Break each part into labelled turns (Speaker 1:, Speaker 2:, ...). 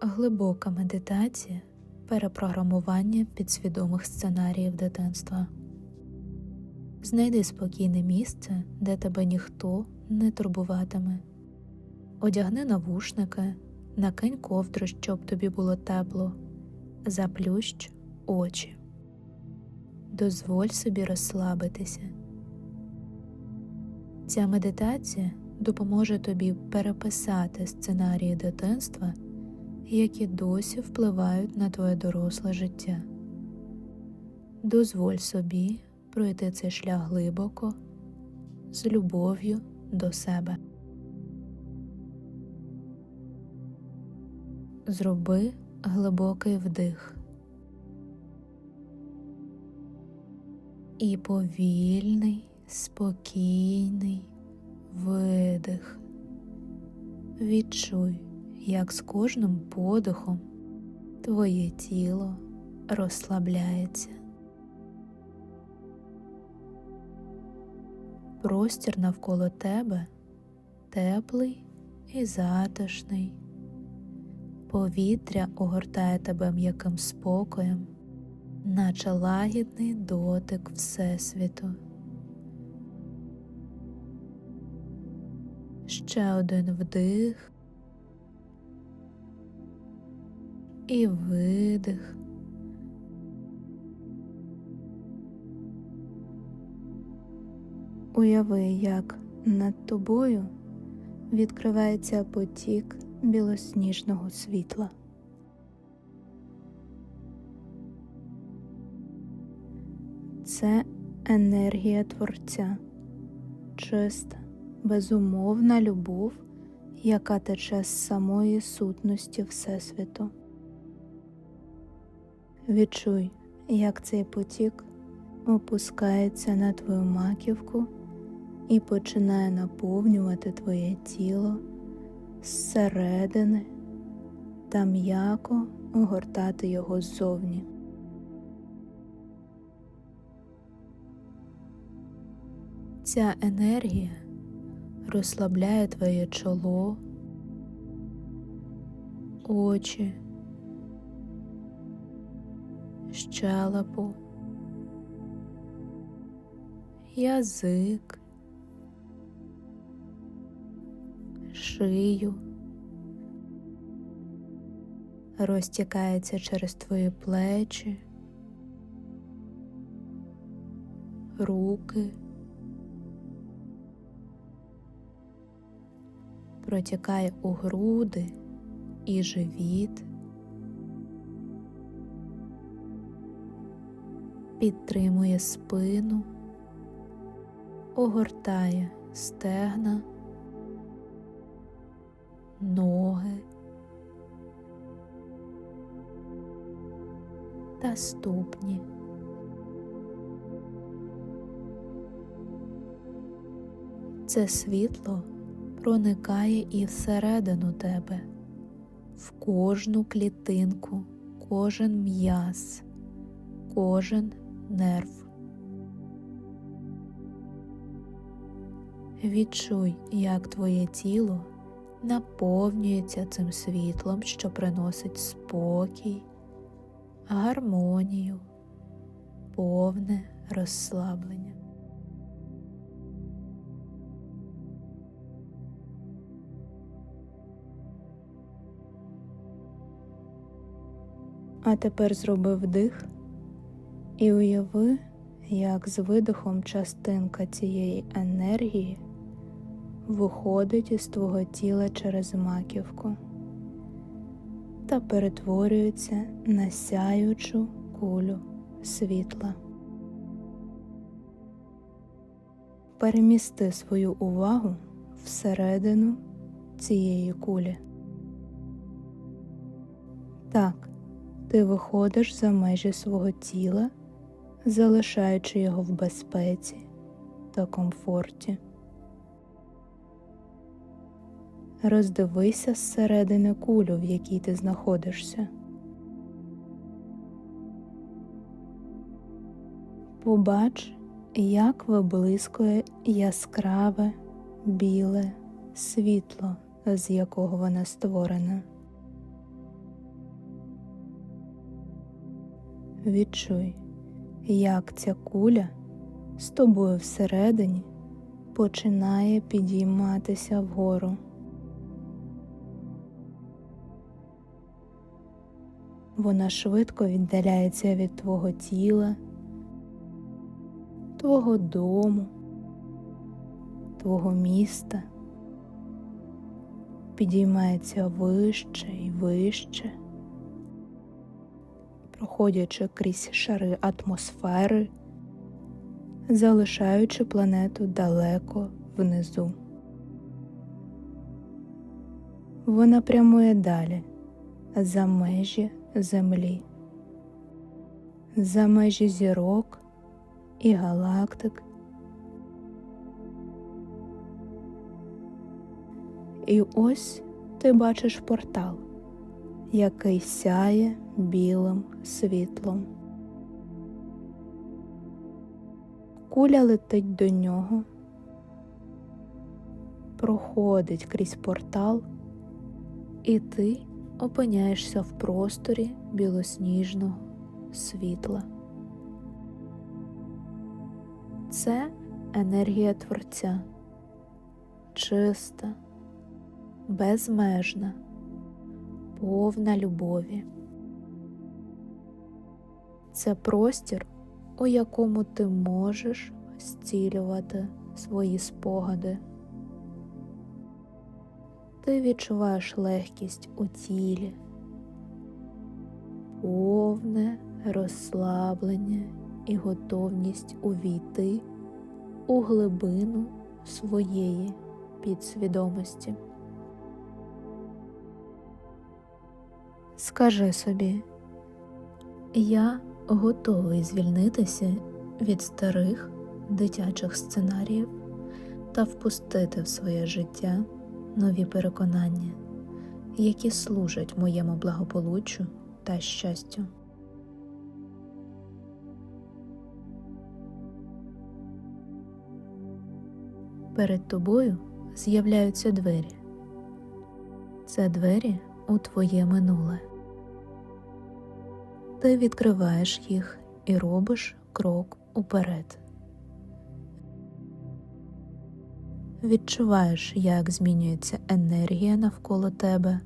Speaker 1: Глибока медитація перепрограмування підсвідомих сценаріїв дитинства. Знайди спокійне місце, де тебе ніхто не турбуватиме. Одягни навушники, накинь ковдру, щоб тобі було тепло, заплющ очі. Дозволь собі розслабитися. Ця медитація допоможе тобі переписати сценарії дитинства, які досі впливають на твоє доросле життя. Дозволь собі пройти цей шлях глибоко, з любов'ю до себе. Зроби глибокий вдих і повільний, спокійний видих. Відчуй, як з кожним подихом твоє тіло розслабляється. Простір навколо тебе теплий і затишний. Повітря огортає тебе м'яким спокоєм, наче лагідний дотик Всесвіту. Ще один вдих і видих. Уяви, як над тобою відкривається потік білосніжного світла. Це енергія Творця, чиста, безумовна любов, яка тече з самої сутності Всесвіту. Відчуй, як цей потік опускається на твою маківку і починає наповнювати твоє тіло зсередини та м'яко огортати його ззовні. Ця енергія розслабляє твоє чоло, очі, щелепу, язик, шию, розтікається через твої плечі, руки. протікає у груди і живіт, підтримує спину, огортає стегна, ноги та ступні. Це світло проникає і всередину тебе, в кожну клітинку, кожен м'яз, кожен нерв. Відчуй, як твоє тіло наповнюється цим світлом, що приносить спокій, гармонію, повне розслаблення. А тепер зроби вдих і уяви, як з видихом частинка цієї енергії виходить із твого тіла через маківку та перетворюється на сяючу кулю світла. Перемісти свою увагу всередину цієї кулі. Так, ти виходиш за межі свого тіла, залишаючи його в безпеці та комфорті. Роздивися зсередини кулю, в якій ти знаходишся. Побач, як виблискує яскраве біле світло, з якого вона створена. Відчуй як ця куля з тобою всередині починає підійматися вгору. Вона швидко віддаляється від твого тіла, твого дому, твого міста, підіймається вище і вище, проходячи крізь шари атмосфери, залишаючи планету далеко внизу. Вона прямує далі за межі землі, за межі зірок і галактик. І ось ти бачиш портал, який сяє білим світлом. Куля летить до нього, проходить крізь портал, і ти опиняєшся в просторі білосніжного світла. Це енергія Творця, чиста, безмежна, повна любові. Це простір, у якому ти можеш зцілювати свої спогади. Ти відчуваєш легкість у тілі, повне розслаблення і готовність увійти у глибину своєї підсвідомості. Скажи собі, я готовий звільнитися від старих дитячих сценаріїв та впустити в своє життя нові переконання, які служать моєму благополуччю та щастю. Перед тобою з'являються двері. Це двері у твоє минуле. Ти відкриваєш їх і робиш крок уперед. Відчуваєш, як змінюється енергія навколо тебе.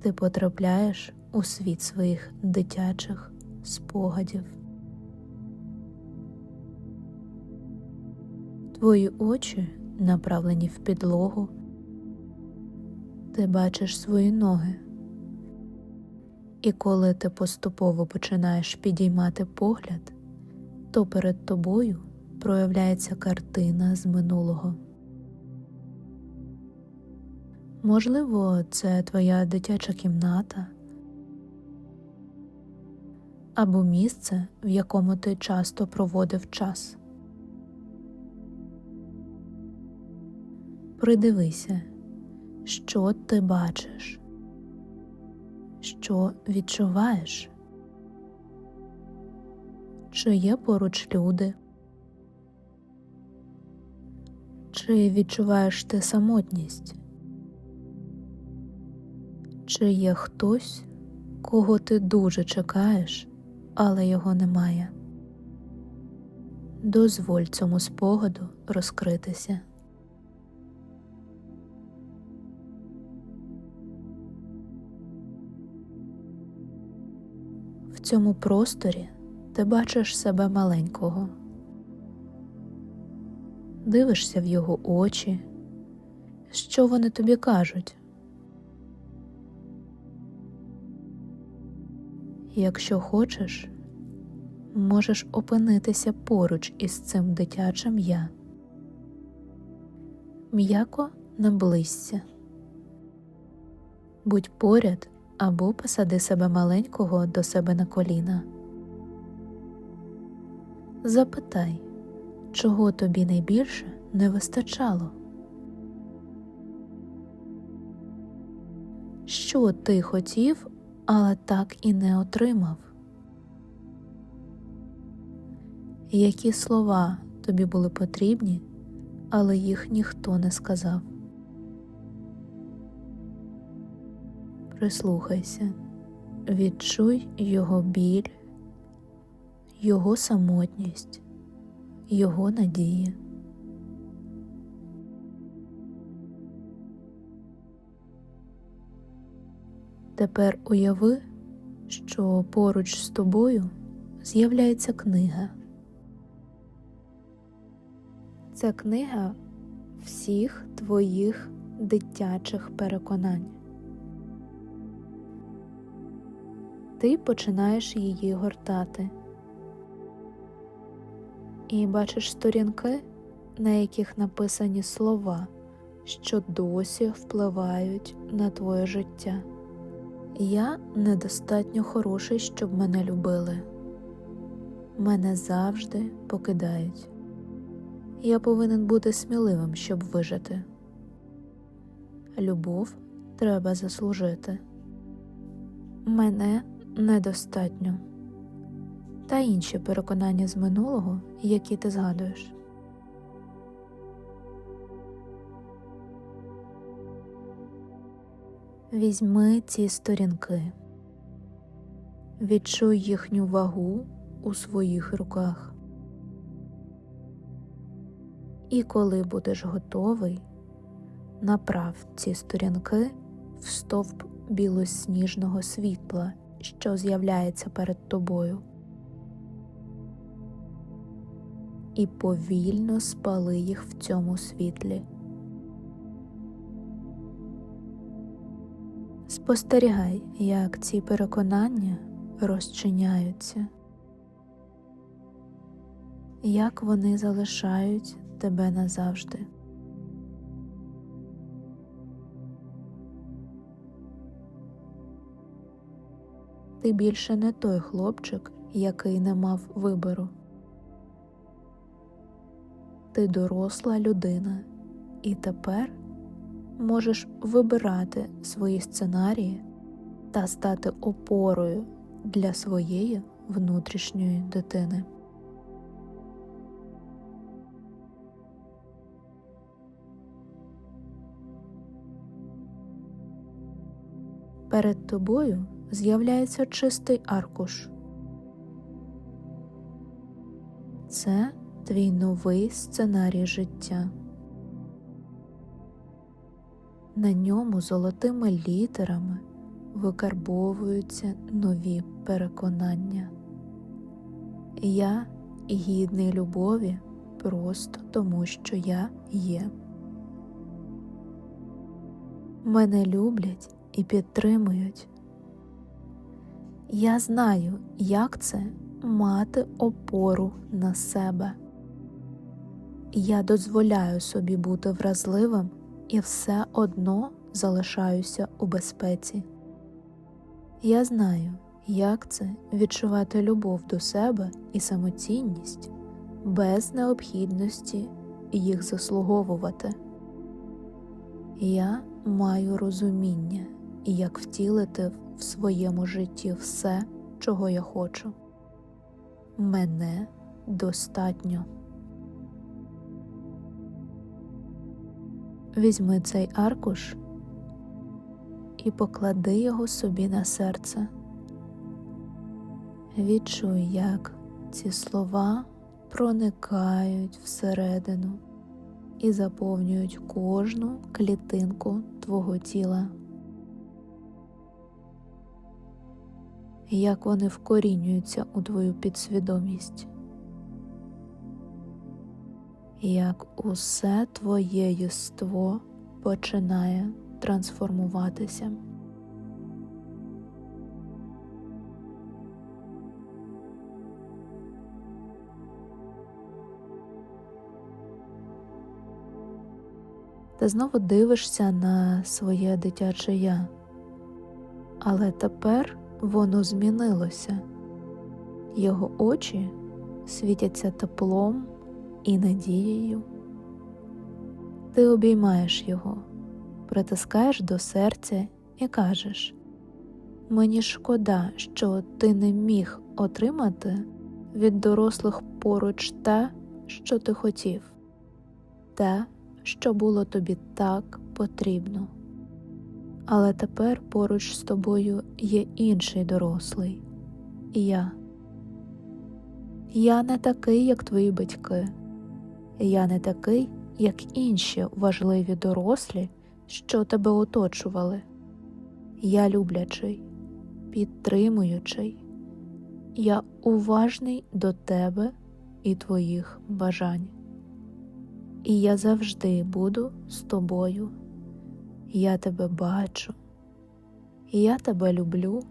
Speaker 1: Ти потрапляєш у світ своїх дитячих спогадів. Твої очі направлені в підлогу. Ти бачиш свої ноги. І коли ти поступово починаєш підіймати погляд, то перед тобою проявляється картина з минулого. Можливо, це твоя дитяча кімната або місце, в якому ти часто проводив час. Придивися, що ти бачиш, що відчуваєш, чи є поруч люди. Чи відчуваєш ти самотність? Чи є хтось, кого ти дуже чекаєш, але його немає? Дозволь цьому спогаду розкритися. Цьому просторі ти бачиш себе маленького дивишся в його очі, що вони тобі кажуть. Якщо хочеш, можеш опинитися поруч із цим дитячим я. М'яко наблизься, будь поряд або посади себе маленького до себе на коліна. Запитай, чого тобі найбільше не вистачало? Що ти хотів, але так і не отримав? Які слова тобі були потрібні, але їх ніхто не сказав? Прислухайся, відчуй його біль, його самотність, його надії. Тепер уяви, що поруч з тобою з'являється книга. Це книга всіх твоїх дитячих переконань. Ти починаєш її гортати і бачиш сторінки, на яких написані слова, що досі впливають на твоє життя. Я недостатньо хороший, щоб мене любили. Мене завжди покидають. Я повинен бути сміливим, щоб вижити. Любов треба заслужити. Мене недостатньо. Та інші переконання з минулого, які ти згадуєш. Візьми ці сторінки, відчуй їхню вагу у своїх руках. І коли будеш готовий, направ ці сторінки в стовп білосніжного світла, що з'являється перед тобою, і повільно спали їх в цьому світлі. Спостерігай, як ці переконання розчиняються, як вони залишають тебе назавжди. Ти більше не той хлопчик, який не мав вибору. Ти доросла людина, і тепер можеш вибирати свої сценарії та стати опорою для своєї внутрішньої дитини. Перед тобою з'являється чистий аркуш. Це твій новий сценарій життя. На ньому золотими літерами викарбовуються нові переконання. Я гідний любові просто тому, що я є. Мене люблять і підтримують. Я знаю, як це мати опору на себе. Я дозволяю собі бути вразливим і все одно залишаюся у безпеці. Я знаю, як це відчувати любов до себе і самоцінність без необхідності їх заслуговувати. Я маю розуміння, як втілити в своєму житті все, чого я хочу. Мене достатньо. Візьми цей аркуш і поклади його собі на серце. Відчуй, як ці слова проникають всередину і заповнюють кожну клітинку твого тіла. Як вони вкорінюються у твою підсвідомість, як усе твоє єство починає трансформуватися. Ти знову дивишся на своє дитяче я, але тепер воно змінилося, його очі світяться теплом і надією. Ти обіймаєш його, притискаєш до серця і кажеш Мені шкода, що ти не міг отримати від дорослих поруч те, що ти хотів, те, що було тобі так потрібно. Але тепер поруч з тобою є інший дорослий я. Я не такий, як твої батьки. Я не такий, як інші важливі дорослі, що тебе оточували. Я люблячий, підтримуючий, я уважний до тебе і твоїх бажань. І я завжди буду з тобою. Я тебе бачу, я тебе люблю.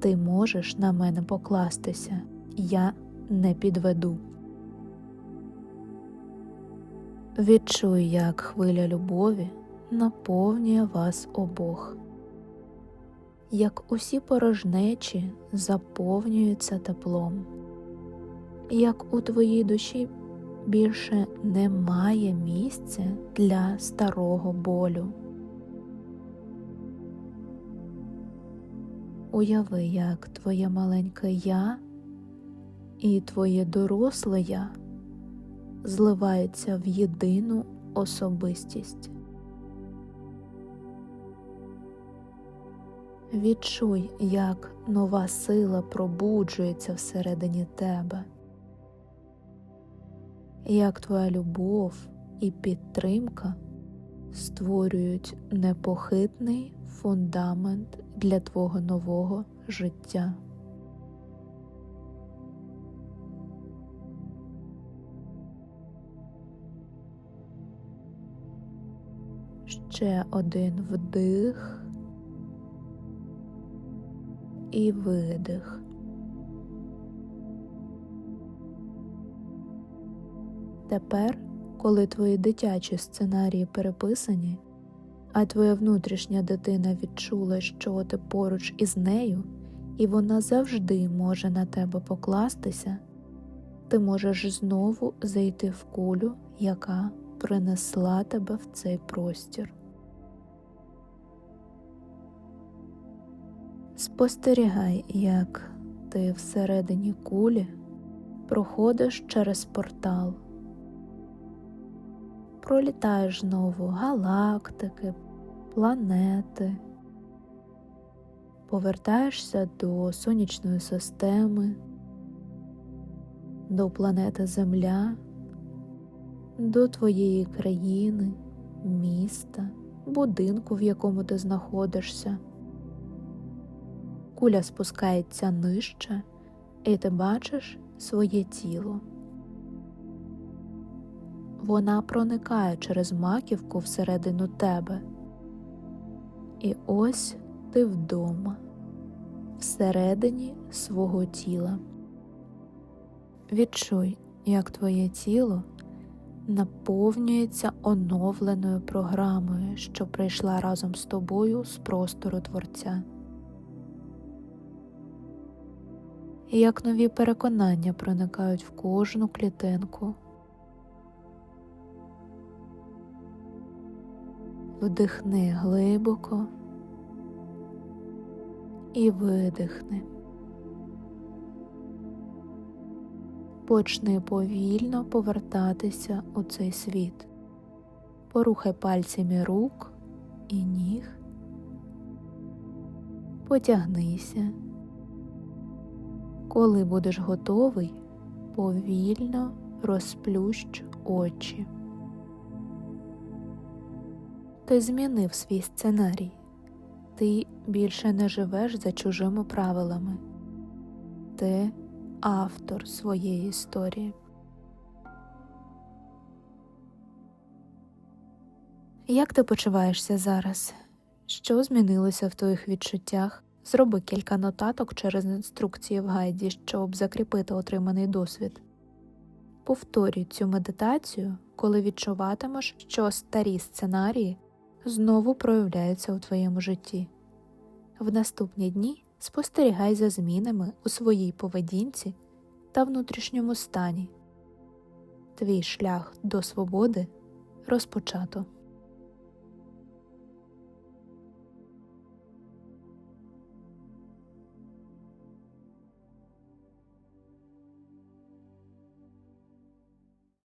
Speaker 1: Ти можеш на мене покластися, я не підведу. Відчуй, як хвиля любові наповнює вас обох, як усі порожнечі заповнюються теплом, як у твоїй душі більше немає місця для старого болю. Уяви, як твоє маленьке я і твоє доросле я зливаються в єдину особистість. Відчуй, як нова сила пробуджується всередині тебе, як твоя любов і підтримка створюють непохитний фундамент для твого нового життя. Ще один вдих і видих. Тепер, коли твої дитячі сценарії переписані, а твоя внутрішня дитина відчула, що ти поруч із нею, і вона завжди може на тебе покластися, ти можеш знову зайти в кулю, яка принесла тебе в цей простір. Спостерігай, як ти всередині кулі проходиш через портал, пролітаєш знову галактики, планети, повертаєшся до сонячної системи, до планети Земля, до твоєї країни, міста, будинку, в якому ти знаходишся. Куля спускається нижче, і ти бачиш своє тіло. Вона проникає через маківку всередину тебе. І ось ти вдома, всередині свого тіла. Відчуй, як твоє тіло наповнюється оновленою програмою, що прийшла разом з тобою з простору Творця. Як нові переконання проникають в кожну клітинку. Вдихни глибоко і видихни. Почни повільно повертатися у цей світ. Порухай пальцями рук і ніг. Потягнися. Коли будеш готовий, повільно розплющ очі. Ти змінив свій сценарій. Ти більше не живеш за чужими правилами. Ти автор своєї історії. Як ти почуваєшся зараз? Що змінилося в твоїх відчуттях? Зроби кілька нотаток через інструкції в гайді, щоб закріпити отриманий досвід. Повторюй цю медитацію, коли відчуватимеш, що старі сценарії знову проявляються у твоєму житті. В наступні дні спостерігай за змінами у своїй поведінці та внутрішньому стані. Твій шлях до свободи розпочато.